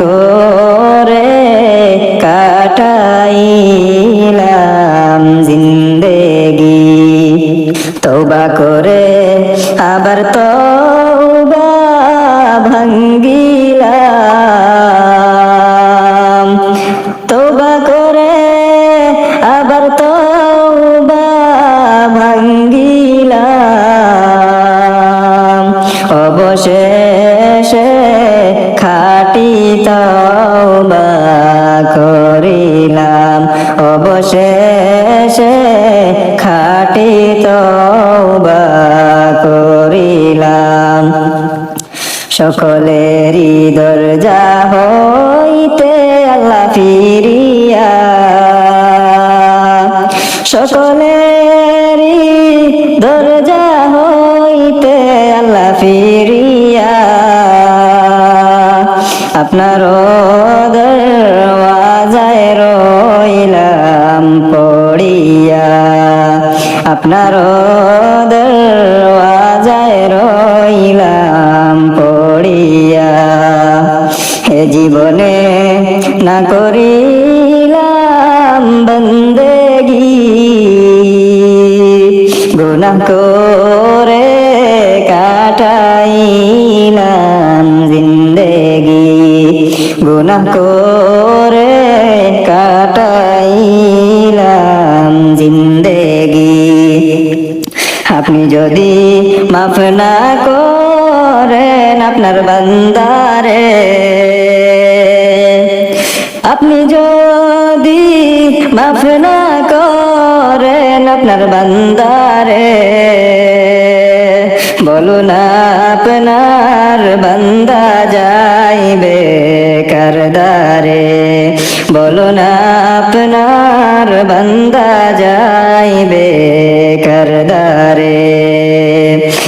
করে কাটাইলাম জিন্দেগি। তৌবা করে আবার তৌবা ভাঙ্গিলাম। তৌবা করে অবশেষে খাটি তৌবা করিলাম। সকলেরই দরজা হইতে আল্লাহ ফিরিয়া সকলেরই দরজা হইতে আল্লাহ ফিরিয়া। আপনার দরওয়াজায় আপনার দরওয়াজায় রইলাম পড়িয়া। হে জীবনে না করিলাম বন্দেগি। গুনাহ করে কাটাইলাম জিন্দেগি। গুনাহ করে যদি মাফ না করেন আপনার বান্দারে, আপনি যদি মাফ না করেন আপনার বান্দারে, বলুন আপনার বান্দা যাইবে কারদারে বলুন আপনার বান্দা যাইবে